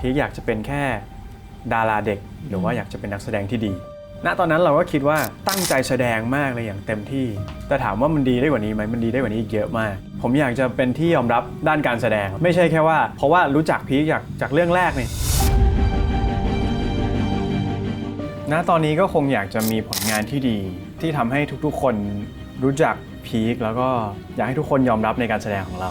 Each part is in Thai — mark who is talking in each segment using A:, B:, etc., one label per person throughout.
A: พีคอยากจะเป็นแค่ดาราเด็ก หรือว่าอยากจะเป็นนักแสดงที่ดี ณ ตอนนั้นเราก็คิดว่าตั้งใจแสดงมากเลยอย่างเต็มที่ แต่ถามว่ามันดีได้กว่านี้ไหมมันดีได้กว่านี้อีกเยอะมาก ผมอยากจะเป็นที่ยอมรับด้านการแสดง ไม่ใช่แค่ว่า เพราะว่ารู้จักพีคจากจากเรื่องแรกนี่ณตอนนี้ก็คงอยากจะมีผลงานที่ดี ที่ทำให้ทุกๆ คนรู้จักพีคแล้วก็อยากให้ทุกคนยอมรับในการแสดงของเรา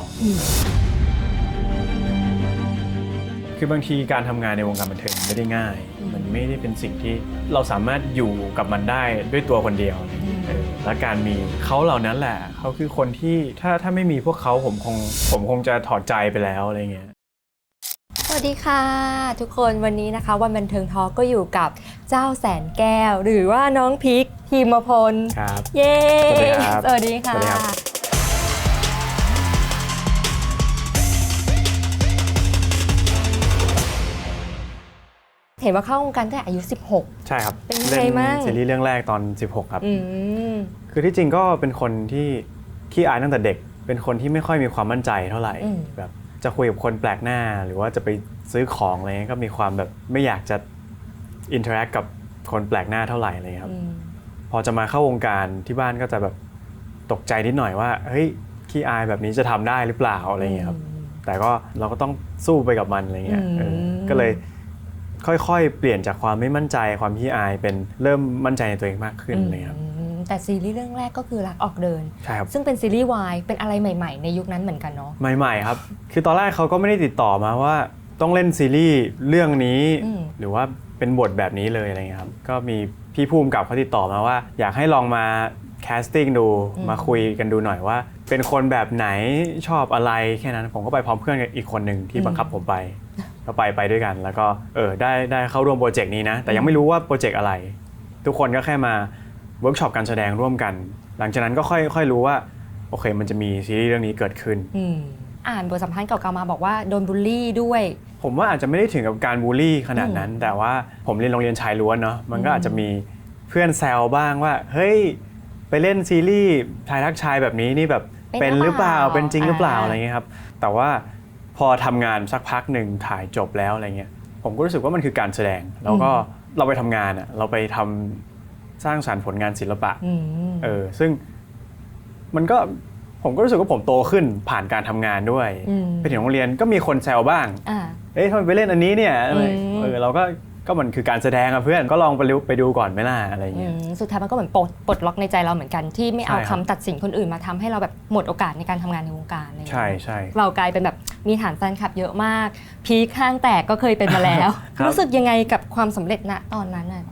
A: คือบางทีการทำงานในวงการบันเทิงไม่ได้ง่าย มันไม่ได้เป็นสิ่งที่เราสามารถอยู่กับมันได้ด้วยตัวคนเดียวเออและการมีเขาเหล่านั้นแหละเขาคือคนที่ถ้าถ้าไม่มีพวกเขาผมคงผมคงจะถอดใจไปแล้วอะไรเงี้ย
B: สวัสดีค่ะ ทุกคนวันนี้นะคะ วันบันเทิงทอล์กก็อยู่กับเจ้าแสนแก้ว หรือว่าน้องพิกทีมพล
A: ครับ
B: เย้
A: สวัสดีครับ
B: สวัสดีค่ะ เห็นว่าเข้าวงการตั้งแต่อายุ
A: ใช่ครับ
B: เป็นไง
A: เล่น
B: บ้าง
A: ซีรีส์เรื่องแรกตอน 16 ครับ
B: 16อืม
A: คือที่จริงก็เป็นคนที่ขี้อายตั้งแต่เด็ก เป็นคนที่ไม่ค่อยมีความมั่นใจเท่าไหร่
B: อืม
A: แบบจะคุยกับคนแปลกหน้า หรือว่าจะไปซื้อของอะไรเงี้ยก็มีความแบบไม่อยากจะอินเทอร์แอคกับคนแปลกหน้าเท่าไหร่เลยครับ
B: อืม
A: พอจะมาเข้าวงการที่บ้านก็จะแบบตกใจนิดหน่อยว่าเฮ้ยขี้อายแบบนี้จะทำได้หรือเปล่าอะไรเงี้ยครับ แต่ก็เราก็ต้องสู้ไปกับมันอะไรเงี้ยเออ
B: อืม
A: ก็เลย ค่อยๆ เปลี่ยนจากความไม่มั่นใจความขี้อายเป็นเริ่มมั่นใจในตัวเองมากขึ้นเลยครับ
B: อืมแต่ซีรีส์เรื่องแรกก็คือรักออกเดิน
A: ใช่ครับ
B: ซึ่งเป็นซีรีส์วายเป็นอะไรใหม่ๆ ในยุคนั้นเหมือนกันเนาะ
A: ใหม่ๆครับ คือตอนแรกเขาก็ไม่ได้ติดต่อมาว่าต้องเล่นซีรีส์เรื่องนี้
B: อืม
A: หรือว่าเป็นบทแบบนี้เลยอะไรเงี้ยครับ ก็มีพี่ภูมิกับเขาติดต่อมาว่า อยากให้ลองมาแคสติ้งดู มาคุยกันดูหน่อยว่า เป็นคนแบบไหนชอบอะไรแค่นั้น ผมก็ไปพร้อมเพื่อนอีกคนหนึ่งที่บังคับผมไป ก็ไปไปด้วยกัน แล้วก็เออได้ได้เข้าร่วมโปรเจกต์นี้นะ แต่ยังไม่รู้ว่าโปรเจกต์อะไร ทุกคนก็แค่มาเวิร์กช็อปการแสดงร่วมกัน หลังจากนั้นก็ค่อยค่อยรู้ว่าโอเค มันจะมีซีรีส์เรื่องนี้เกิดขึ้น
B: อืมอ่านบทสัมภาษณ์เก่าๆมาบอกว่าโดนบูลลี่ด้วย
A: ผมว่าอาจจะไม่ได้ถึงกับการบูลลี่ขนาดนั้น แต่ว่าผมเรียนโรงเรียนชายล้วนเนาะมันก็อาจจะมีเพื่อนแซวบ้างว่า เฮ้ย ไปเล่นซีรีส์ชายรักชายแบบนี้นี่แบบ
B: เป็
A: เป็น
B: น
A: ห
B: หรื
A: รือ
B: อ
A: เป
B: เป
A: ล่า
B: ล่า
A: เป็นจริงหรือเปล่า
B: อ่า
A: อะไรเงี้ยครับแต่ว่า พอทำงานสักพักหนึ่งถ่ายจบแล้วอะไรเงี้ยผมก็รู้สึกว่ามันคือการแสดง แล้วก็เราไปทำงานอะเราไปทำสร้างสรรค์ผลงานศิลปะ
B: อืม
A: เออซึ่งมันก็ผมก็รู้สึกว่าผมโตขึ้นผ่านการทำงานด้วย
B: อืม
A: ไปถึงโรงเรียนก็มีคนแซวบ้าง
B: อ่า
A: เอ้ยทำไมไปเล่นอันนี้เนี่ยอะไร
B: อืม
A: เออเราก็ก็มันคือการแสดงอะเพื่อนก็ลองไปดูไปดูก่อนไหมล่ะอะไร
B: อื
A: เงี้ย
B: มสุดท้ายมันก็เหมือนปลดปลดล็อกในใจเราเหมือนกันที่ไม่เอา
A: ใช่ค
B: คำ
A: รับ
B: ตัดสินคนอื่นมาทำให้เราแบบหมดโอกาสในการทำงานในวงการอะไรอย่าง
A: ใช่
B: เงี้ย
A: ใช่
B: เรากลายเป็นแบบ มีฐานแฟนคลับเยอะมาก พีคข้างแตกก็เคยเป็นมาแล้ว
A: ครับ
B: รู้สึกยังไงกับความสำเร็จณตอนนั้นน่ะ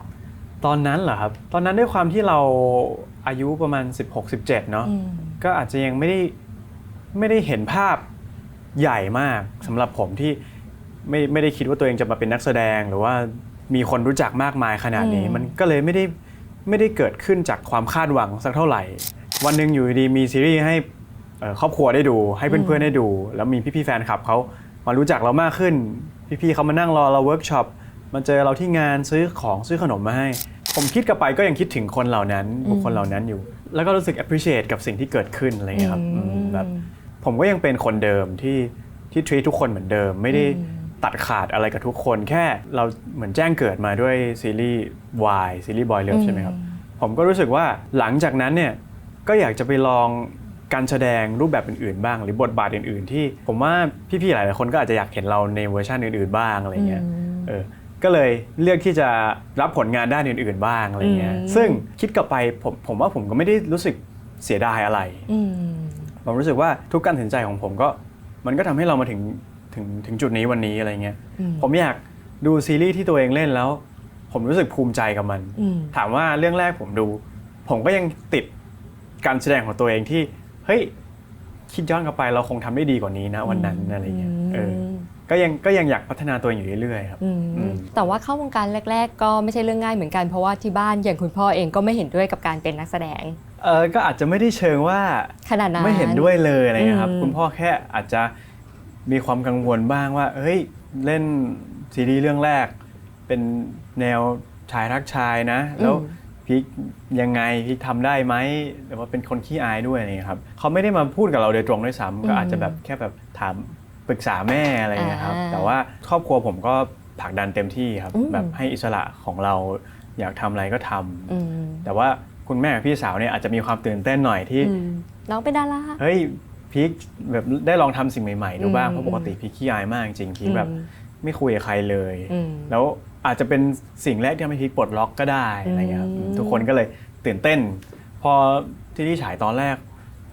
A: ตอนนั้นเหรอครับ ตอนนั้นด้วยความที่เราอายุประมาณ 16-17 เนาะ
B: อืม
A: ก็อาจจะยังไม่ได้ไม่ได้เห็นภาพใหญ่มากสำหรับผมที่ไม่ไม่ได้คิดว่าตัวเองจะมาเป็นนักแสดง หรือว่ามีคนรู้จักมากมายขนาดนี้
B: อืม
A: มันก็เลยไม่ได้ไม่ได้เกิดขึ้นจากความคาดหวังสักเท่าไหร่ วันหนึ่งอยู่ดีๆมีซีรีส์ให้เอ่อ ครอบครัวได้ดู ให้เพื่อนๆได้ดู แล้วมีพี่ๆแฟนคลับเขามารู้จักเรามากขึ้น พี่ๆเขามานั่งรอเราเวิร์กช็อปมาเจอเราที่งานซื้อของซื้อขนมมาให้ ผมคิดกลับไปก็ยังคิดถึงคนเหล่านั้นบุคคลเหล่านั้นอยู่ แล้วก็รู้สึก appreciate กับสิ่งที่เกิดขึ้นอะไรเงี้ยครับ
B: อืม
A: อืมแบบผมก็ยังเป็นคนเดิมที่ที่ treat ทุกคนเหมือนเดิม ไม่ได้
B: อืม
A: ตัดขาดอะไรกับทุกคนแค่เราเหมือนแจ้งเกิดมาด้วยซีรีส์ Y ซีรีส์ Boy Love ใช่ไหมครับผมก็รู้สึกว่าหลังจากนั้นเนี่ยก็อยากจะไปลอง การแสดงรูปแบบอื่นๆบ้าง หรือบทบาทอื่นๆ ที่ผมว่าพี่ๆหลายๆคนก็อาจจะอยากเห็นเราในเวอร์ชันอื่นๆบ้างอะไรเงี้ย
B: อืม
A: เออก็เลยเลือกที่จะรับผลงานด้านอื่นๆบ้างอะไรเงี้ย
B: อืม
A: ซึ่งคิดกลับไปผมผมว่าผมก็ไม่ได้รู้สึกเสียดายอะไร
B: อืม
A: ผมรู้สึกว่าทุกการตัดสินใจของผมก็มันก็ทำให้เรามาถึงถึงถึงจุดนี้วันนี้อะไรเงี้ย
B: อืม
A: ผมอยากดูซีรีส์ที่ตัวเองเล่นแล้ว ผมรู้สึกภูมิใจกับมัน
B: อืม
A: ถามว่าเรื่องแรกผมดู ผมก็ยังติดการแสดงของตัวเองที่ เฮ้ยคิดย้อนกลับไปเราคงทำได้ดีกว่านี้นะวันนั้นอะไรเงี้ยเออก็ยังก็ยังอยากพัฒนาตัวเองอยู่เรื่อยๆครับ
B: อืม
A: อืม
B: แต่ว่าเข้าวงการแรก ๆ ก็ไม่ใช่เรื่องง่ายเหมือนกันเพราะว่าที่บ้านอย่างคุณพ่อเองก็ไม่เห็นด้วยกับการเป็นนักแสดง
A: เออก็อาจจะไม่ได้เชิงว่า
B: ขนาดนั้น
A: ไม่เห็นด้วยเลยอะไรเงี้ยครับ
B: อืม
A: คุณพ่อแค่อาจจะมีความกังวลบ้างว่า เฮ้ยเล่นซีรีส์เรื่องแรก เป็นแนวชายรักชายนะ แล้ว พีคยังไงพีคทำได้ไหมหรือว่าเป็นคนขี้อายด้วยอะไรเงี้ยครับเขาไม่ได้มาพูดกับเราโดยตรงด้วยซ้ำก็อาจจะแบบแค่แบบถามปรึกษาแม่อะไรอย่างเงี้ยครับ
B: อ่า
A: แต่ว่าครอบครัวผมก็ผลักดันเต็มที่ครับ
B: อืม
A: แบบให้อิสระของเราอยากทำอะไรก็ทำ
B: อืม
A: แต่ว่าคุณแม่กับพี่สาวเนี่ยอาจจะมีความตื่นเต้นหน่อยที่
B: อืมน้องเป็นดารา
A: เฮ้ยพีคแบบได้ลองทำสิ่งใหม่ๆดูบ้าง
B: อืม
A: เพราะปกติพีคขี้อายมากจริงๆพีคแบบ
B: อืม
A: ไม่คุยกับใครเลย
B: อืม
A: แล้ว อาจจะเป็นสิ่งแรกที่ทำให้พีคปลดล็อกก็ได้อะไรเงี้ยครับ
B: อืม
A: ทุกคนก็เลยตื่นเต้น พอที่ที่ฉายตอนแรก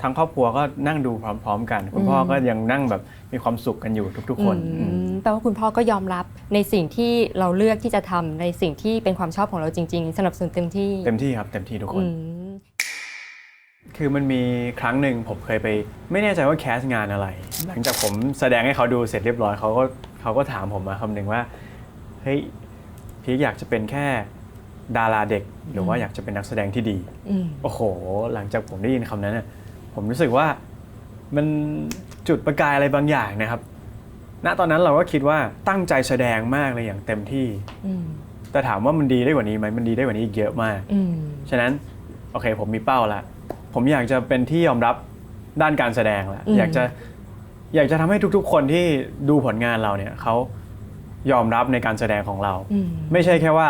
A: ทั้งครอบครัวก็นั่งดูพร้อมๆกัน คุณพ่อก็ยังนั่งแบบมีความสุขกันอยู่ทุกๆ คน
B: อื
A: อืม
B: มแปลว่าคุณพ่อก็ยอมรับในสิ่งที่เราเลือกที่จะทำในสิ่งที่เป็นความชอบของเราจริง ๆ สนับสนุนเต็มที่
A: เต็มที่ครับเต็มที่ทุกคน
B: อืม
A: คือมันมีครั้งหนึ่งผมเคยไป ไม่แน่ใจว่าแคสงานอะไร หลังจากผมแสดงให้เขาดูเสร็จเรียบร้อยเขาก็เขาก็ถามผมมาคำหนึ่งว่าเฮ้ย พีคอยากจะเป็นแค่ดาราเด็ก หรือว่าอยากจะเป็นนักแสดงที่ดี
B: อืม
A: โอ้โห หลังจากผมได้ยินคำนั้นน่ะผมรู้สึกว่ามันจุดประกายอะไรบางอย่างนะครับ ณ ตอนนั้นเราก็คิดว่าตั้งใจแสดงมากเลยอย่างเต็มที่
B: อืม
A: แต่ถามว่ามันดีได้กว่านี้ไหมมันดีได้กว่านี้อีกเยอะมาก
B: อืม
A: ฉะนั้น โอเคผมมีเป้าละผมอยากจะเป็นที่ยอมรับด้านการแสดงละ
B: อืม
A: อยากจะอยากจะทำให้ทุกๆ คนที่ดูผลงานเราเนี่ยเขา ยอมรับในการแสดงของเรา
B: อืม
A: ไม่ใช่แค่ว่า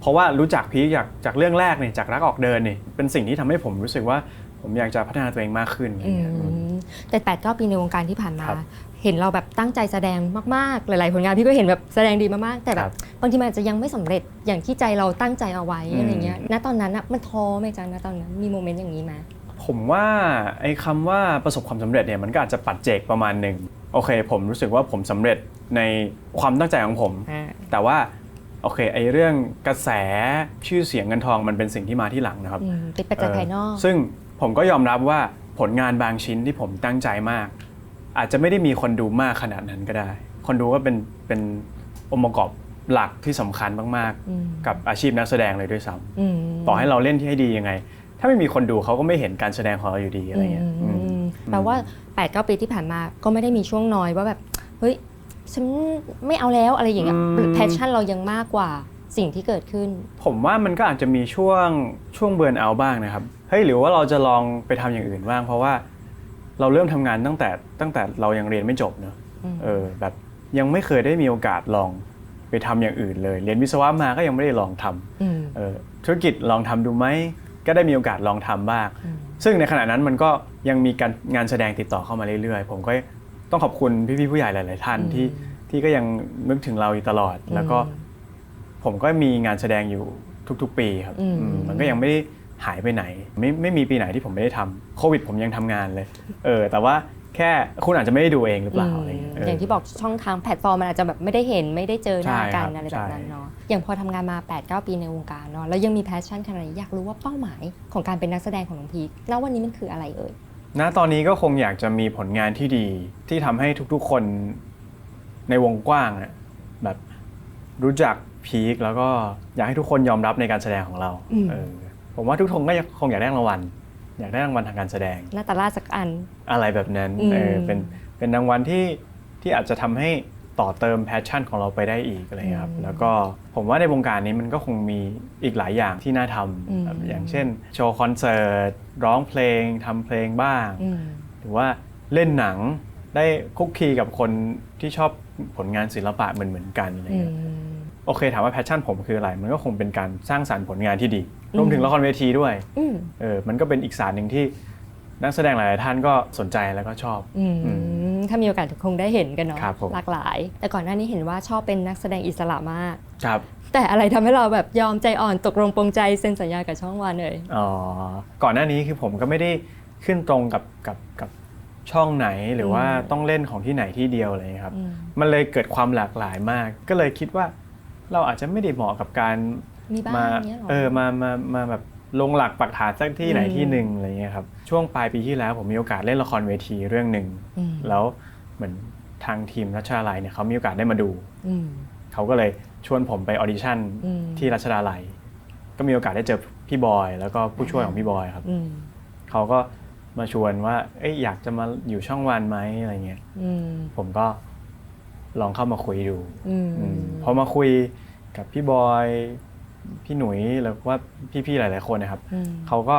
A: เพราะว่ารู้จักพีคจากจากเรื่องแรกเนี่ยจากรักออกเดินเนี่ยเป็นสิ่งที่ทำให้ผมรู้สึกว่าผมอยากจะพัฒนาตัวเองมากขึ้นอะไร
B: อื
A: เงี้ย
B: มแต่8ปดเปีในวงการที่ผ่านมา
A: ครับ
B: เห็นเราแบบตั้งใจแสดงมากๆ หลาย ๆ ผลงานพี่ก็เห็นแบบแสดงดีมากๆ แต่แบ
A: ครับบ
B: บางทีมันอาจจะยังไม่สำเร็จอย่างที่ใจเราตั้งใจเอาไว้
A: อืม
B: อะไรเงี้ย ณ ตอนนั้นอะมันท้อไหมจ๊ะ ณ ตอนนั้น มีโมเมนต์อย่างนี้ไหม
A: ผมว่าไอ้คำว่าประสบความสำเร็จเนี่ยมันก็อาจจะปัจเจกประมาณหนึ่ง โอเค ผมรู้สึกว่าผมสำเร็จในความตั้งใจของผม
B: อ่า
A: แต่ว่าโอเคไอ้เรื่องกระแสชื่อเสียงเงินทองมันเป็นสิ่งที่มาที่หลังนะครับ
B: อืมเป็นปัจจัยภายนอก
A: เซึ่งผมก็ยอมรับว่าผลงานบางชิ้นที่ผมตั้งใจมาก อาจจะไม่ได้มีคนดูมากขนาดนั้นก็ได้ คนดูก็เป็นเป็นองค์ประกอบหลักที่สำคัญมาก
B: อืม
A: ๆกับอาชีพนักแสดงเลยด้วยซ้ำ
B: อืม
A: ต่อให้เราเล่นที่ให้ดียังไง ถ้าไม่มีคนดูเขาก็ไม่เห็นการแสดงของเราอยู่ดีอะไรเงี้ย
B: อืม
A: อืม
B: แปลว่า 8ปดเปีที่ผ่านมาก็ไม่ได้มีช่วงน้อยว่าแบบเฮ้ยฉันไม่เอาแล้วอะไรอย่างเงี้ย
A: อืม
B: แพชชั่นเรายังมากกว่าสิ่งที่เกิดขึ้น
A: ผมว่ามันก็อาจจะมีช่วงช่วงเบิร์นเอาท์บ้างนะครับ เฮ้ยหรือว่าเราจะลองไปทำอย่างอื่นบ้าง เพราะว่าเราเริ่มทำงานตั้งแต่ตั้งแต่เรายังเรียนไม่จบเนอะ
B: อืม
A: เออแบบยังไม่เคยได้มีโอกาสลองไปทำอย่างอื่นเลย เรียนวิศวะมาก็ยังไม่ได้ลองทำ
B: อืม
A: เออธุรกิจลองทำดูไหมก็ได้มีโอกาสลองทำบ้าง
B: อืม
A: ซึ่งในขณะนั้นมันก็ยังมีการงานแสดงติดต่อเข้ามาเรื่อยๆ ผมก็ต้องขอบคุณพี่ๆผู้ใหญ่หลาย ๆ ท่านที่ที่ก็ยังนึกถึงเราอยู่ตลอด แล้วก็ผมก็มีงานแสดงอยู่ทุก ๆ ปีครับ
B: อืม
A: อืมมันก็ยังไม่ได้หายไปไหน ไม่ไม่มีปีไหนที่ผมไม่ได้ทำโควิดผมยังทำงานเลย เออ แต่ว่า แค่คุณอาจจะไม่ได้ดูเองหรือเปล่าอะไรเงี้ยเอ
B: ย่างที่บอกช่องทางแพลตฟอร์มมันอาจจะแบบไม่ได้เห็นไม่ได้เจอหน้ากัน
A: ใช่ครับ
B: อะไรแบบนั้น
A: ใช่
B: เนาะอย่างพอทำงานมา 8 9 ปีในวงการเนาะแล้วยังมีแพชชั่นขนาดนี้อยากรู้ว่าเป้าหมายของการเป็นนักแสดงของน้องพีคแล้ววันนี้มันคืออะไรเอ่ย
A: ณตอนนี้ก็คงอยากจะมีผลงานที่ดีที่ทำให้ทุกๆคนในวงกว้างอะแบบรู้จักพีคแล้วก็อยากให้ทุกคนยอมรับในการแสดงของเรา
B: อืม
A: เออผมว่าทุกคนก็คงอยากได้รางวัล อยากได้รางวัลทางการแสดง
B: หน้าตาล่าสักอัน
A: อะไรแบบนั้น
B: อืม
A: เออเป็นเป็นรางวัลที่ที่อาจจะทำให้ต่อเติมแพชชั่นของเราไปได้อีกอะไรเงี้ยครับแล้วก็ผมว่าในวงการนี้มันก็คงมีอีกหลายอย่างที่น่าทำแบบอย่างเช่น โชว์คอนเสิร์ตร้องเพลงทำเพลงบ้าง
B: อืม
A: หรือว่าเล่นหนังได้คุกคีกับคนที่ชอบผลงานศิลปะเหมือนเหมือนๆกันอะไร
B: อื
A: เงี้ย
B: ม
A: โอเคถามว่าแพชชั่นผมคืออะไร มันก็คงเป็นการสร้างสรรค์ผลงานที่ดี
B: อืม
A: รวมถึงละครเวทีด้วย
B: อืม
A: เออมันก็เป็นอีกศาสตร์หนึ่งที่นักแสดงหลาย ๆ ท่านก็สนใจแล้วก็ชอบ
B: อืม
A: อื
B: ถ้ามีโอกาสคงได้เห็นกันเนาะ
A: ครับผม
B: หลากหลาย แต่ก่อนหน้านี้เห็นว่าชอบเป็นนักแสดงอิสระมาก
A: ครับ
B: แต่อะไรทำให้เราแบบยอมใจอ่อนตกลงปรงใจเซ็นสัญญากับช่องวันเลย
A: อ๋อก่อนหน้านี้คือผมก็ไม่ได้ขึ้นตรงกับกับกับช่องไหนหรือว่า
B: อืม
A: ต้องเล่นของที่ไหนที่เดียวอะไรอย่างเงี้ยครับ
B: อืม
A: มันเลยเกิดความหลากหลายมาก ก็เลยคิดว่าเราอาจจะไม่ได้เหมาะกับการ
B: มีบ้าง
A: มา
B: เนี้ยหรอ
A: เออมามามาแบบลงหลักปักฐานสักที่ไหน
B: อืม
A: ที่หนึ่งอะไรเงี้ยครับช่วงปลายปีที่แล้วผมมีโอกาสเล่นละครเวทีเรื่องหนึ่ง
B: อืม
A: แล้วเหมือนทางทีมรัชดาลัยเนี่ยเขามีโอกาสได้มาดู
B: อืม
A: เขาก็เลยชวนผมไปออดิชั่น
B: อืม
A: ที่รัชดาลัยก็มีโอกาสได้เจอพี่บอย แล้วก็ผู้ช่วยของพี่บอยครับ
B: อืม
A: เขาก็มาชวนว่าเอ้ยอยากจะมาอยู่ช่องวันไหมอะไรเงี้ย
B: อืม
A: ผมก็ลองเข้ามาคุยดู
B: อืม
A: อืมพอมาคุยกับพี่บอย พี่หนุยแล้วว่าพี่ๆหลาย ๆคนนะครับ
B: อืม
A: เขาก็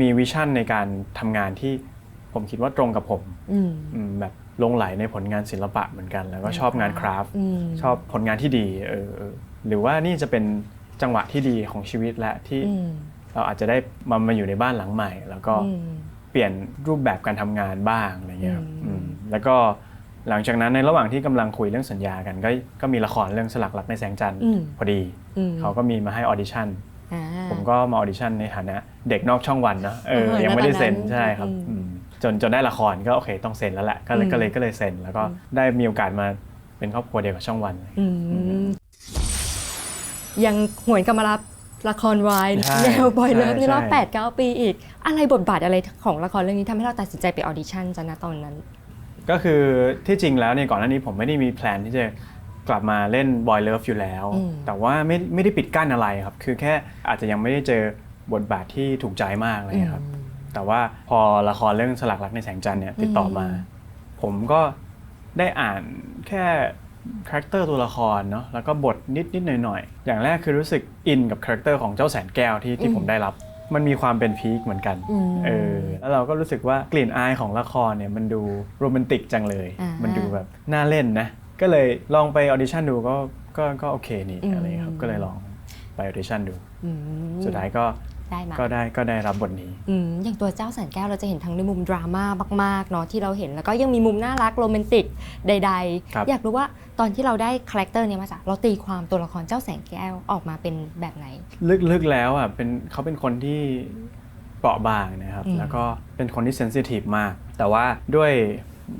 A: มีวิชั่นในการทำงานที่ผมคิดว่าตรงกับผม
B: อืม
A: อืมแบบหลงไหลในผลงานศิลปะเหมือนกัน แล้วก็ชอบงานคราฟต์
B: อืม
A: ชอบผลงานที่ดีเออเออหรือว่านี่จะเป็นจังหวะที่ดีของชีวิตและที่
B: อืม
A: เราอาจจะได้มามาอยู่ในบ้านหลังใหม่ แล้วก็
B: อืม
A: เปลี่ยนรูปแบบการทำงานบ้างอะไรเงี้ยครับ
B: อืม
A: อืมแล้วก็ หลังจากนั้นในระหว่างที่กำลังคุยเรื่องสัญญากัน ก็ก็มีละครเรื่องสลักรักในแสงจันทร์
B: อืม
A: พอดี
B: อืม
A: เขาก็มีมาให้ออดิชั่น
B: อ่า
A: ผมก็มาออดิชั่นในฐานะเด็กนอกช่องวันเนอะเออ
B: เออ
A: ยังไม่ได้เซ็น
B: ณตอนนั้น
A: ใช่ครับ
B: อืม
A: อืมจนจนได้ละครก็โอเคต้องเซ็นแล้วแหละก็เลย
B: อืม
A: ก็เลยก็เลยเซ็นแล้วก็ได้มีโอกาสมาเป็นครอบครัวเดียวกับช่องวัน
B: อืมยังหวนกลับมารับละครวาย
A: ใช่
B: แนวบอยเลิฟ
A: ใช่
B: ในรอบ
A: ใช่
B: 8 9 ปีอีก อะไรบทบาทอะไรของละครเรื่องนี้ทำให้เราตัดสินใจไปออดิชั่นจ้ะนะตอนนั้น
A: ก็คือที่จริงแล้วเนี่ยก่อนหน้านี้ผมไม่ได้มีแพลนที่จะกลับมาเล่นบอยเลิฟอยู่แล้ว
B: อืม
A: แต่ว่าไม่ไม่ได้ปิดกั้นอะไรครับ คือแค่อาจจะยังไม่ได้เจอบทบาทที่ถูกใจมากอะไรเลยครับ แต่ว่าพอละครเรื่องสลักรักในแสงจันทร์เนี่ยติดต่อมา ผมก็ได้อ่านแค่คาแรคเตอร์ตัวละครเนาะแล้วก็บทนิดนิดหน่อยหน่อยๆอย่างแรกคือรู้สึกอินกับคาแรคเตอร์ของเจ้าแสนแก้วที่ที่ผมได้รับ มันมีความเป็นพีคเหมือนกัน
B: อืม
A: เออแล้วเราก็รู้สึกว่ากลิ่นอายของละครเนี่ยมันดูโรแมนติกจังเลย
B: อ่ามั
A: มันดูแบบน่าเล่นนะ ก็เลยลองไปออดิชั่นดูก็ก็ก็โอเคนี่
B: อืม
A: อะไรเงี้ยครับก็เลยลองไปออดิชั่นดู
B: อืม
A: สุดท้ายก็
B: ได้มา
A: ก็ได้ก็ได้รับบทนี้
B: อืมอย่างตัวเจ้าแสนแก้วเราจะเห็นทั้งในมุมดราม่ามากๆเนาะที่เราเห็นแล้วก็ยังมีมุมน่ารักโรแมนติกใด
A: ครับ
B: ๆอยากรู้ว่าตอนที่เราได้คาแรคเตอร์เนี้ยมาจากเราตีความตัวละครเจ้าแสนแก้วออกมาเป็นแบบไหน
A: ลึกๆแล้วอะเป็นเขาเป็นคนที่เปราะบางนะครับ
B: อืม
A: แล้วก็เป็นคนที่เซนซิทีฟมาก แต่ว่าด้วย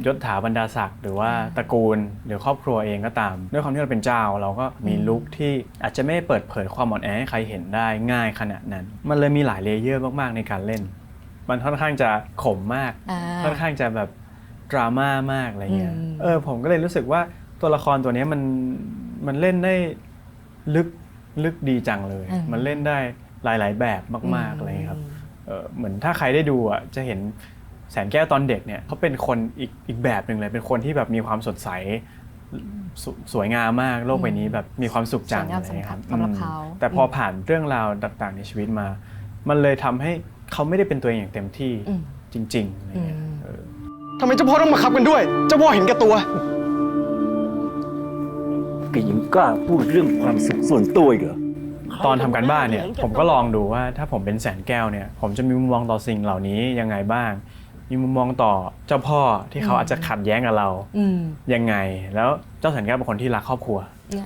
A: ยศถาบรรดาศักดิ์หรือว่าตระกูลหรือครอบครัวเองก็ตาม ด้วยความที่เราเป็นเจ้าเราก็มี
B: อืม
A: ลุคที่อาจจะไม่เปิดเผยความอ่อนแอให้ใครเห็นได้ง่ายขนาดนั้น มันเลยมีหลายเลเยอร์มากๆในการเล่น มันค่อนข้างจะขมมาก
B: อ่า
A: ค่อนข้างจะแบบดราม่ามากอะไรเงี้ย
B: อืม
A: เออผมก็เลยรู้สึกว่าตัวละครตัวเนี้ยมันมันเล่นได้ลึกลึกดีจังเลย มันเล่นได้หลาย ๆ แบบมากๆอะไรเงี้ยครับ เออเหมือนถ้าใครได้ดูอะจะเห็น แสนแก้วตอนเด็กเนี่ยเขาเป็นคนอีกอีกแบบหนึ่งเลย เป็นคนที่แบบมีความสดใสสสวยงามมากโลกใบนี้แบบมีความสุขจัง
B: สวยงาม
A: อะไรเงี้ยครับ
B: สำหรับเขา
A: อืมแต่พอผ่านเรื่องราวต่างๆในชีวิตมา มันเลยทำให้เขาไม่ได้เป็นตัวเองอย่างเต็มที่
B: อืม
A: จริงๆอะไรเงี้ย
B: อืม
A: เออ
C: ทำไมเจ้าพ่อต้องมาขับกันด้วย เจ้าพ่อเห็นแก่ตัว
D: แกยังกล้าพูดเรื่องความสุขส่วนตัวอีกเหรอ
A: ตอนทำการบ้านเนี่ยผมก็ลองดูว่าถ้าผมเป็นแสนแก้วเนี่ยผมจะมีมุมมองต่อสิ่งเหล่านี้ยังไงบ้าง มีมุมมองต่อเจ้าพ่อที่เขาอาจจะขัดแย้งกับเรา
B: อืม
A: ยังไง แล้วเจ้าแสนแก้วเป็นคนที่รักครอบครัว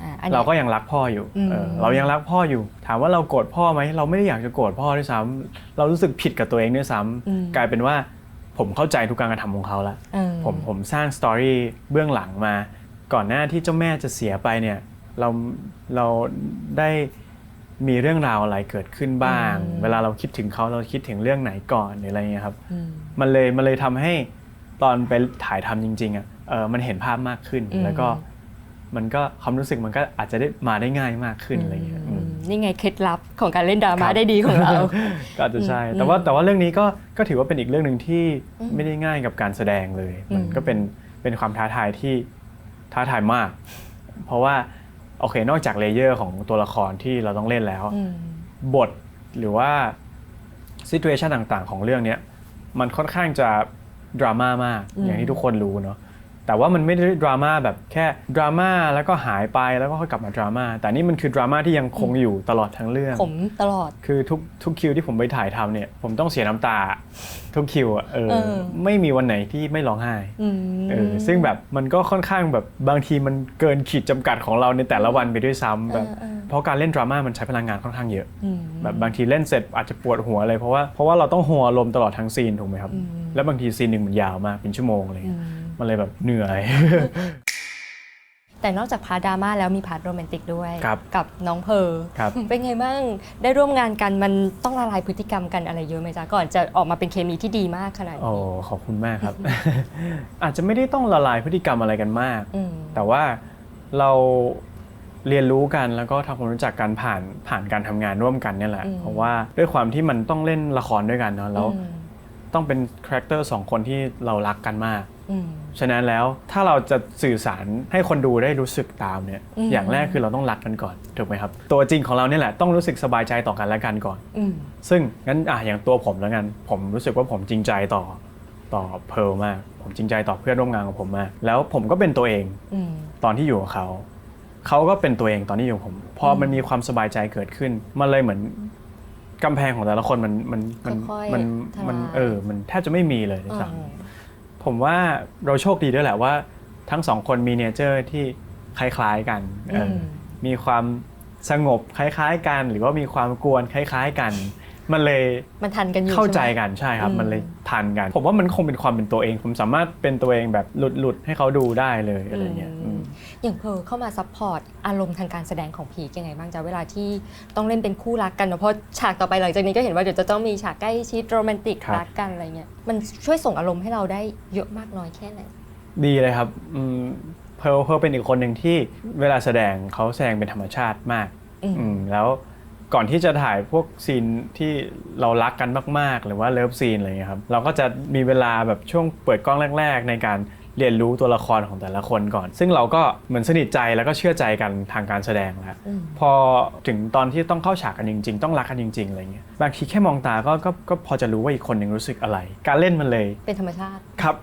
B: อ่าอันนี้
A: เราก็ยังรักพ่ออยู่
B: อืม
A: เออเรายังรักพ่ออยู่ ถามว่าเราโกรธพ่อไหมเราไม่ได้อยากจะโกรธพ่อด้วยซ้ำเรารู้สึกผิดกับตัวเองด้วยซ้ำ
B: อืม
A: กลายเป็นว่าผมเข้าใจทุกการกระทำของเขาแล้ว
B: เออ
A: ผมผมสร้างสตอรี่เบื้องหลังมา ก่อนหน้าที่เจ้าแม่จะเสียไปเนี่ยเราเราได้ มีเรื่องราวอะไรเกิดขึ้นบ้าง
B: อืม
A: เวลาเราคิดถึงเขาเราคิดถึงเรื่องไหนก่อนหรืออะไรเงี้ยครับ
B: อืม
A: มันเลยมันเลยทำให้ตอนไปถ่ายทำจริง ๆอะเออมันเห็นภาพมากขึ้น
B: อืม
A: แล้วก็มันก็ความรู้สึกมันก็อาจจะได้มาได้ง่ายมากขึ้นอะไรเงี้ย
B: อื
A: อื
B: ม
A: ม
B: นี่ไงเคล็ดลับของการเล่นดราม่า
A: ครับ
B: ได้ดีของเรา
A: ก็อาจจะใช่
B: อืม
A: แต่ว่าแต่ว่าเรื่องนี้ก็ก็ถือว่าเป็นอีกเรื่องหนึ่งที่
B: อืม
A: ไม่ได้ง่ายกับการแสดงเลย มัน
B: อืม
A: ก็เป็นเป็นความท้าทายที่ท้าทายมาก เพราะว่า โอเค นอกจากเลเยอร์ของตัวละครที่เราต้องเล่นแล้ว
B: อืม
A: บทหรือว่าซิ t u เ t ชันต่างๆ ของเรื่องเนี้ยมันค่อนข้างจะดราม่ามาก
B: อืม
A: อย่างที่ทุกคนรู้เนาะ แต่ว่ามันไม่ได้ดราม่าแบบแค่ดราม่าแล้วก็หายไปแล้วก็ค่อยกลับมาดราม่าแต่นี่มันคือดราม่าที่ยังคงอยู่ตลอดทั้งเรื่อง
B: ผมตลอด
A: คือทุกทุกคิวที่ผมไปถ่ายทำเนี่ย ผมต้องเสียน้ำตาทุกคิวอะเออ
B: เออ
A: ไม่มีวันไหนที่ไม่ร้องไห้
B: อืม
A: เออซึ่งแบบมันก็ค่อนข้างแบบบางทีมันเกินขีดจำกัดของเราในแต่ละวันไปด้วยซ้ำแบบ
B: เออเออ
A: เพราะการเล่นดราม่ามันใช้พลังงานค่อนข้างเยอะ
B: อืม
A: แบบบางทีเล่นเสร็จอาจจะปวดหัวเลยเพราะว่าเพราะว่าเราต้องหัวลมณ์ตลอดทั้งซีนถูกไหมครับ
B: อืม
A: แล้วบางทีซีนหนึ่งมันยาวมากเป็นชั่วโมงอะไร
B: อื
A: เงี้ย
B: ม
A: มันเลยแบบเหนื่อย
B: แต่นอกจากพาร์ทดราม่าแล้วมีพาร์ทโรแมนติกด้วย
A: ครับ
B: กับน้องเพอร์
A: ครับ
B: เป็นไงบ้างได้ร่วมงานกันมันต้องละลายพฤติกรรมกันอะไรเยอะไหมจ๊ะก่อนจะออกมาเป็นเคมีที่ดีมากขนาด
A: โอ้
B: นี้
A: ขอบคุณมากครับ อาจจะไม่ได้ต้องละลายพฤติกรรมอะไรกันมาก
B: อืม
A: แต่ว่าเราเรียนรู้กันแล้วก็ทำความรู้จักกันผ่านผ่านการทำงานร่วมกันเนี่ยแหละ
B: อืม
A: เพราะว่าด้วยความที่มันต้องเล่นละครด้วยกันเนาะแล้ว
B: อืม
A: ต้องเป็นคาแรคเตอร์สองคนที่เรารักกันมาก
B: อืม
A: ฉะนั้นแล้วถ้าเราจะสื่อสารให้คนดูได้รู้สึกตามเนี่ย
B: อืม
A: อย่างแรกคือเราต้องรักกันก่อนถูกไหมครับ ตัวจริงของเราเนี่ยแหละต้องรู้สึกสบายใจต่อกันและกันก่อน
B: อืม
A: ซึ่งงั้นอะอย่างตัวผมแล้วกัน ผมรู้สึกว่าผมจริงใจต่อต่อเพร์ลมาก ผมจริงใจต่อเพื่อนร่วมงานของผมมาก แล้วผมก็เป็นตัวเอง
B: อืม
A: ตอนที่อยู่กับเขา เขาก็เป็นตัวเองตอนที่อยู่กับผม พอมันมีความสบายใจเกิดขึ้น มันเลยเหมือนกำแพงของแต่ละคนมันมันมัน
B: ค่อยๆ
A: มัน
B: ทลาย
A: มันเออมันแทบจะไม่มีเลยด้วยซ้
B: อืมำ
A: ผมว่าเราโชคดีด้วยแหละว่า ทั้งสองคนมีเนเจอร์ที่คล้ายๆกันเอออ
B: ม
A: มีความสงบคล้าย ๆ กัน หรือว่ามีความกวนคล้าย ๆ กัน มันเลย
B: มันทันกันอยู่
A: เข้าใจ
B: ช่ไหม
A: กันใช่ครับ
B: อืม
A: มันเลยทันกัน ผมว่ามันคงเป็นความเป็นตัวเอง ผมสามารถเป็นตัวเองแบบหลุดๆให้เขาดูได้เลยอะไรเงี้ย
B: อื
A: อื
B: ม
A: ม
B: อย่างเพร์ลเข้ามาซัพพอร์ตอารมณ์ทางการแสดงของพีคยังไงบ้างจ๊ะเวลาที่ต้องเล่นเป็นคู่รักกันเนอะเพราะฉากต่อไปหลังจากนี้ก็เห็นว่าเดี๋ยวจะต้องมีฉากใกล้ชิดโรแมนติก
A: ครับ
B: รักกันอะไรเงี้ยมันช่วยส่งอารมณ์ให้เราได้เยอะมากน้อยแค่ไหน
A: ดีเลยครับอืมเพร์ลเพร์ลเป็นอีกคนหนึ่งที่เวลาแสดงเขาแสดงเป็นธรรมชาติมาก
B: อืม
A: อืมแล้ว ก่อนที่จะถ่ายพวกซีนที่เรารักกันมาก ๆ หรือว่าเลิฟซีนอะไรเงี้ยครับเราก็จะมีเวลาแบบช่วงเปิดกล้องแรก ๆ ในการเรียนรู้ตัวละครของแต่ละคนก่อน ซึ่งเราก็เหมือนสนิทใจแล้วก็เชื่อใจกันทางการแสดงแล้ว
B: อืม
A: พอถึงตอนที่ต้องเข้าฉากกันจริง ๆ ต้องรักกันจริง ๆ อะไรเงี้ยบางทีแค่มองตาก็ก็ก็พอจะรู้ว่าอีกคนหนึ่งรู้สึกอะไร การเล่นมันเลย
B: เป็นธรรมชาติ
A: ครับ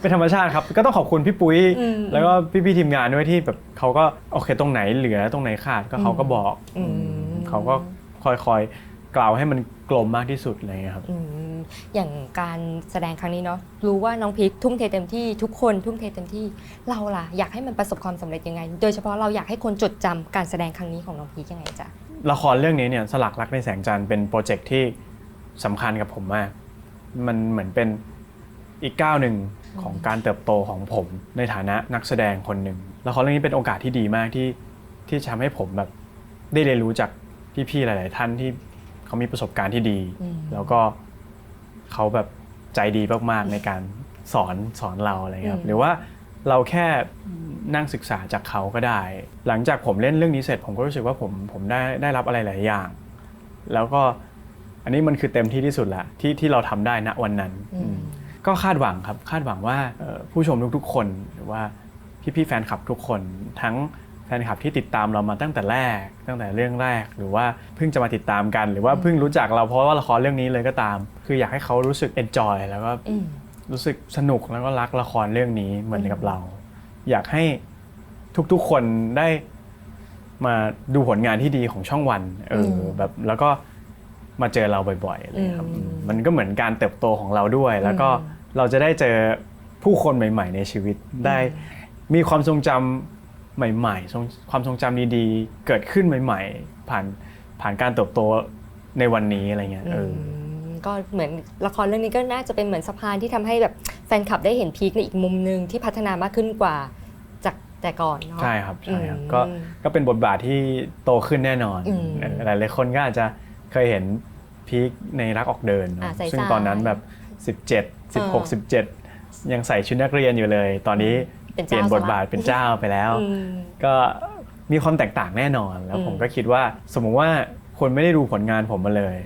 A: เป็นธรรมชาติครับ ก็ต้องขอบคุณพี่ปุ้ย
B: อืม
A: แล้วก็พี่ๆทีมงานด้วยที่แบบเขาก็โอเคตรงไหนเหลือตรงไหนขาดก็เขาก็บอก
B: อืม
A: เขาก็คอยๆกล่าวให้มันกลมมากที่สุดอะไรเงี้ยครับ
B: อืมอย่างการแสดงครั้งนี้เนาะรู้ว่าน้องพีคทุ่มเทเต็มที่ทุกคนทุ่มเทเต็มที่เราล่ะอยากให้มันประสบความสำเร็จยังไง โดยเฉพาะเราอยากให้คนจดจำการแสดงครั้งนี้ของน้องพีคยังไงจ๊ะ
A: ละครเรื่องนี้เนี่ยสลักรักในแสงจันทร์เป็นโปรเจกต์ที่สำคัญกับผมมาก มันเหมือนเป็นอีกก้าวหนึ่งของการเติบโตของผมในฐานะนักแสดงคนหนึ่งละครเรื่องนี้เป็นโอกาสที่ดีมากที่ที่ทำให้ผมแบบได้เรียนรู้จาก พี่ๆหลาย ๆ ท่านที่เขามีประสบการณ์ที่ดี
B: อืม
A: แล้วก็เขาแบบใจดีมากๆในการสอนสอนเราอะไรเงี้ยครับ
B: อืม
A: หรือว่าเราแค่นั่งศึกษาจากเขาก็ได้ หลังจากผมเล่นเรื่องนี้เสร็จ ผมก็รู้สึกว่าผมผมได้ได้รับอะไรหลายอย่าง แล้วก็อันนี้มันคือเต็มที่ที่สุดละที่ที่เราทำได้ณวันนั้น
B: อืม
A: อืมก็คาดหวังครับคาดหวังว่าเอ่อผู้ชมทุกๆคนหรือว่าพี่ๆแฟนคลับทุกคนทั้ง แฟนคลับที่ติดตามเรามาตั้งแต่แรก ตั้งแต่เรื่องแรก หรือว่าเพิ่งจะมาติดตามกัน หรือว่าเพิ่งรู้จักเราเพราะว่าละครเรื่องนี้เลยก็ตาม คืออยากให้เขารู้สึก enjoy แล้วก็
B: อืม
A: รู้สึกสนุกแล้วก็รักละครเรื่องนี้เหมือนกับเรา อยากให้ทุกๆคนได้มาดูผลงานที่ดีของช่องวัน เอออ
B: ม
A: แบบแล้วก็มาเจอเราบ่อยๆอะไรครับ
B: อืม
A: มันก็เหมือนการเติบโตของเราด้วย แล้วก็เราจะได้เจอผู้คนใหม่ ๆ ในชีวิตได้มีความทรงจำ ใหม่ๆทรงความทรงจำดีๆ เกิดขึ้นใหม่ ๆ ผ่านผ่านการเติบโตในวันนี้อะไรเงี้ยเอออ
B: มก็เหมือนละครเรื่องนี้ก็น่าจะเป็นเหมือนสะพานที่ทำให้แบบแฟนคลับได้เห็นพีคในอีกมุมหนึ่งที่พัฒนามากขึ้นกว่าจากแต่ก่อนเนาะ
A: ใช่ครับใช่ครับ
B: อืม
A: ก็ก็เป็นบทบาทที่โตขึ้นแน่นอน
B: อืม
A: เออหลายๆคนก็อาจจะเคยเห็นพีคในรักออกเดินเนอะ
B: อ่าใส่
A: ซึ่ง
B: สาย
A: ตอนนั้นแบบ 17 16 17 ยังใส่ชุดนักเรียนอยู่เลย ตอนนี้
B: เป็น
A: เปลี่ยน
B: เจ้า
A: บทบาทเป็นเจ้าไปแล้ว
B: อืม
A: ก็มีความแตกต่างแน่นอน แล้ว
B: อืม
A: ผมก็คิดว่า สมมุติว่าคนไม่ได้ดูผลงานผมมาเลย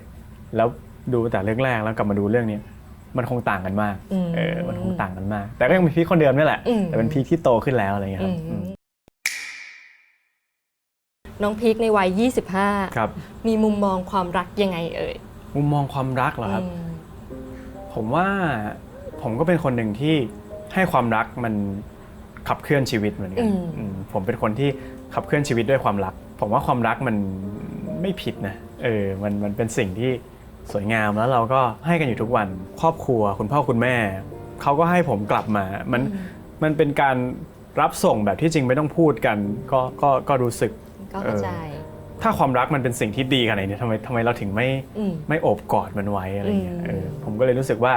A: แล้วดูแต่เรื่องแรกแล้วกลับมาดูเรื่องนี้มันคงต่างกันมาก
B: อืม
A: เออมันคงต่างกันมาก แต่ก็ยังเป็นพีคคนเดิมนี่แหละ
B: อืม
A: แต่เป็นพีคที่โตขึ้นแล้วอะไรอย่างเงี้ยค
B: อื
A: รับ
B: ม
A: อืม
B: น้องพีคในวัย 25
A: ครับ
B: มีมุมมองความรักยังไงเอ่ย
A: มุมมองความรักเหรอครับ
B: อืม
A: ผมว่าผมก็เป็นคนหนึ่งที่ให้ความรักมัน ขับเคลื่อนชีวิตเหมือนกัน
B: อืม
A: อืมผมเป็นคนที่ขับเคลื่อนชีวิตด้วยความรัก ผมว่าความรักมันไม่ผิดนะเออมันมันเป็นสิ่งที่สวยงามแล้วเราก็ให้กันอยู่ทุกวันครอบครัวคุณพ่อคุณแม่เขาก็ให้ผมกลับมามันมันเป็นการรับส่งแบบที่จริงไม่ต้องพูดกัน ก็ก็ก็รู้สึก
B: ก็เข้าใจ
A: ถ้าความรักมันเป็นสิ่งที่ดีขนาดนี้ทำไมทำไมเราถึงไม่
B: อืม
A: ไม่โอบกอดมันไว้อะไรเงี้ย
B: อืม
A: เออผมก็เลยรู้สึกว่า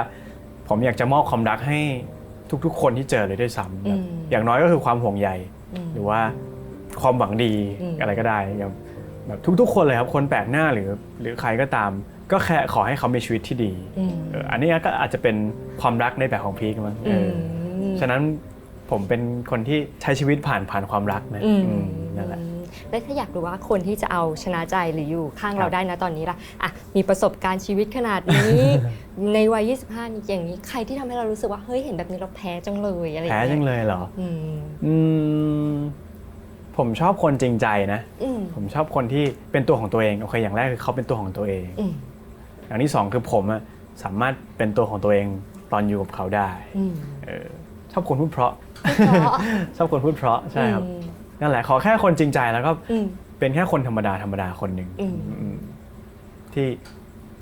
A: ผมอยากจะมอบความรักให้ ทุก ๆ คนที่เจอเลยด้วยซ้ำแบบอย่างน้อยก็คือความห่วงใย
B: อืม
A: หรือว่าความหวังดี
B: อืม
A: อะไรก็ได้อย่างแบบทุก ๆ คนเลยครับคนแปลกหน้าหรือหรือใครก็ตาม ก็แค่ขอให้เขามีชีวิตที่ดี
B: อืม
A: เอออันนี้ก็อาจจะเป็นความรักในแบบของพีคมั้งเอออ
B: ม
A: ฉะนั้นผมเป็นคนที่ใช้ชีวิตผ่านผ่านความรักนะ
B: อืม
A: อืมนั่นแหละ
B: แล้วถ้าอยากรู้ว่าคนที่จะเอาชนะใจหรืออยู่ข้าง
A: ครับ
B: เราได้นะตอนนี้ล่ะอะมีประสบการณ์ชีวิตขนาดนี้ ในวัย 25นี่อย่างนี้ใครที่ทำให้เรารู้สึกว่าเฮ้ยเห็นแบบนี้เราแพ้จังเลยอะไรอ
A: แพ้
B: ย่าง
A: จั
B: เงี้
A: ง
B: ย
A: เลยเหรอ
B: อืม
A: อืมผมชอบคนจริงใจนะ
B: อืม
A: ผมชอบคนที่เป็นตัวของตัวเองโอเคอย่างแรกคือเขาเป็นตัวของตัวเอง
B: อืม
A: อย่างที่สองคือผมอะสามารถเป็นตัวของตัวเองตอนอยู่กับเขาได้
B: อืม
A: เออชอบคนพูดเพราะ
B: เพราะ
A: ชอบคนพูดเพราะใช่ครับ
B: อืม
A: นั่นแหละขอแค่คนจริงใจแล้วก็
B: อืม
A: เป็นแค่คนธรรมดาธรรมดาคนหนึ่ง
B: อืม
A: อืมที่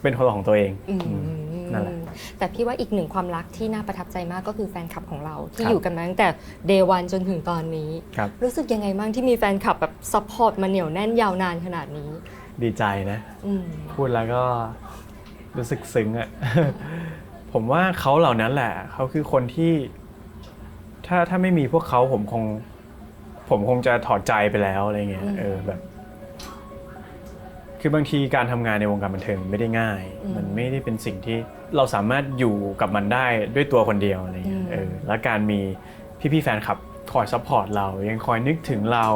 A: เป็นคนของตัวเอง
B: อืม
A: อืม นั่นแหละ
B: แต่พี่ว่าอีกหนึ่งความรักที่น่าประทับใจมากก็คือแฟนคลับของเราที่
A: ครับ
B: อยู่กันมาตั้งแต่เดวันจนถึงตอนนี้
A: ครับ
B: รู้สึกยังไงบ้างที่มีแฟนคลับแบบซัพพอร์ตมาเหนียวแน่นยาวนานขนาดนี้
A: ดีใจนะ
B: อืม
A: พูดแล้วก็รู้สึกซึ้งอะ ผมว่าเขาเหล่านั้นแหละ เขาคือคนที่ ถ้าถ้าไม่มีพวกเขาผมคง ผมคงจะถอดใจไปแล้วอะไรเงี้ย
B: อืม
A: เออแบบ คือบางทีการทำงานในวงการบันเทิงไม่ได้ง่าย
B: อืม
A: มันไม่ได้เป็นสิ่งที่เราสามารถอยู่กับมันได้ด้วยตัวคนเดียวอะไรเงี้
B: อื
A: ย
B: ม
A: เออแล้วการมีพี่ๆแฟนคลับคอยซัพพอร์ตเรา ยังคอยนึกถึงเรา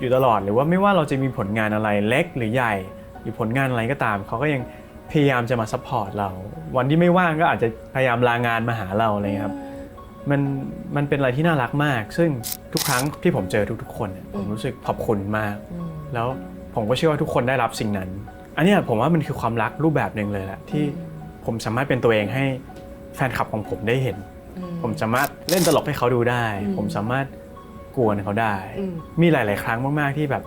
A: อยู่ตลอดหรือว่าไม่ว่าเราจะมีผลงานอะไรเล็กหรือใหญ่ หรือผลงานอะไรก็ตามเขาก็ยังพยายามจะมาซัพพอร์ตเรา วันที่ไม่ว่างก็อาจจะพยายามลางานมาหาเราอะไรเงี้ยครับ มันมันเป็นอะไรที่น่ารักมาก ซึ่งทุกครั้งที่ผมเจอทุกๆ คนเนี่ยผมรู้สึกขอบคุณมาก
B: อืม
A: แล้วผมก็เชื่อว่าทุกคนได้รับสิ่งนั้น อันเนี้ยผมว่ามันคือความรักรูปแบบหนึ่งเลยแหละที่ผมสามารถเป็นตัวเองให้แฟนคลับของผมได้เห็น
B: อื
A: ผมสามารถเล่นตลกให้เขาดูได้
B: อืม
A: ผมสามารถกวนเขาได้
B: อืม
A: มีหลาย ๆ ครั้งมากๆที่แบบ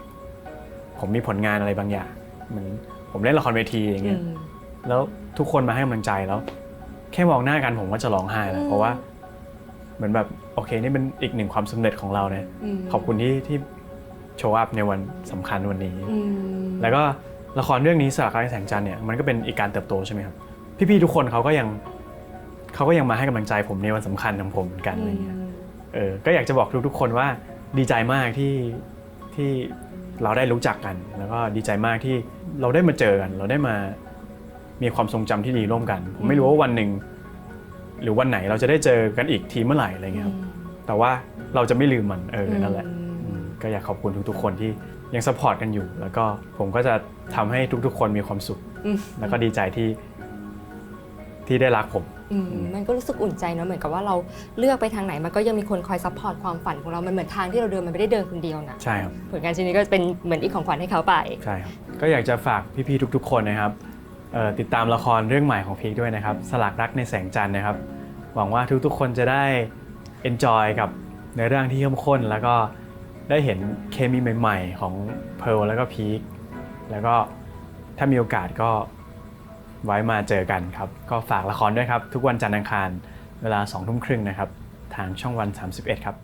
A: ผมมีผลงานอะไรบางอย่างเหมือนผมเล่นละครเวทีอย่าง
B: อื
A: เงี้ย
B: ม
A: แล้วทุกคนมาให้กำลังใจแล้ว แค่มองหน้ากันผมก็จะร้องไห้แล้ว
B: อืม
A: เพราะว่า เหมือนแบบโอเคนี่เป็นอีกหนึ่งความสำเร็จของเราเนี่ย
B: ม
A: ขอบคุณที่ที่โชว์อัพในวันสำคัญวันนี้
B: อืม
A: แล้วก็ละครเรื่องนี้สลักรักแสงจันทร์เนี่ยมันก็เป็นอีกการเติบโตใช่ไหมครับ พี่ๆทุกคนเขาก็ยังเขาก็ยังมาให้กำลังใจผมในวันสำคัญของผมเหมือนกันอะไรเงี้ยเออก็อยากจะบอกทุกๆคนว่าดีใจมากที่ที่เราได้รู้จักกัน แล้วก็ดีใจมากที่เราได้มาเจอกัน เราได้มามีความทรงจำที่ดีร่วมกัน ผมไม่รู้ว่าวันหนึ่ง หรือวันไหนเราจะได้เจอกันอีกทีเมื่อไหร่อะไรเงี้ยครับแต่ว่าเราจะไม่ลืมมันเออนั่นแหละอืมก็อยากขอบคุณทุกๆคนที่ยังสปอร์ตกันอยู่ แล้วก็ผมก็จะทำให้ทุกๆ คนมีความสุข
B: อืม
A: แล้วก็ดีใจที่ที่ได้รักผม
B: อืมมันก็รู้สึกอุ่นใจเนอะเหมือนกับว่าเราเลือกไปทางไหนมันก็ยังมีคนคอยซัพพอร์ตความฝันของเรา มันเหมือนทางที่เราเดินมันไม่ได้เดินคนเดียวนะ
A: ใช่ครับ
B: ผลงานชิ้นนี้ก็เป็นเหมือนอีกของขวัญให้เขาไป
A: ใช่ครับก็อยากจะฝากพี่ๆทุก ๆ คนนะครับเอ่อ ติดตามละครเรื่องใหม่ของพีคด้วยนะครับ สลักรักในแสงจันทร์นะครับ หวังว่าทุกๆคนจะได้ enjoy กับในอเรื่องที่เข้มข้น แล้วก็ได้เห็นเคมีใหม่ ๆ ของเพร์ลแล้วก็พีคแล้วก็ถ้ามีโอกาสก็ไว้มาเจอกันครับ ก็ฝากละครด้วยครับ ทุกวันจันทร์อังคาร เวลา2ทุ่มครึ่งนะครับ ทางช่องวัน 31 ครับ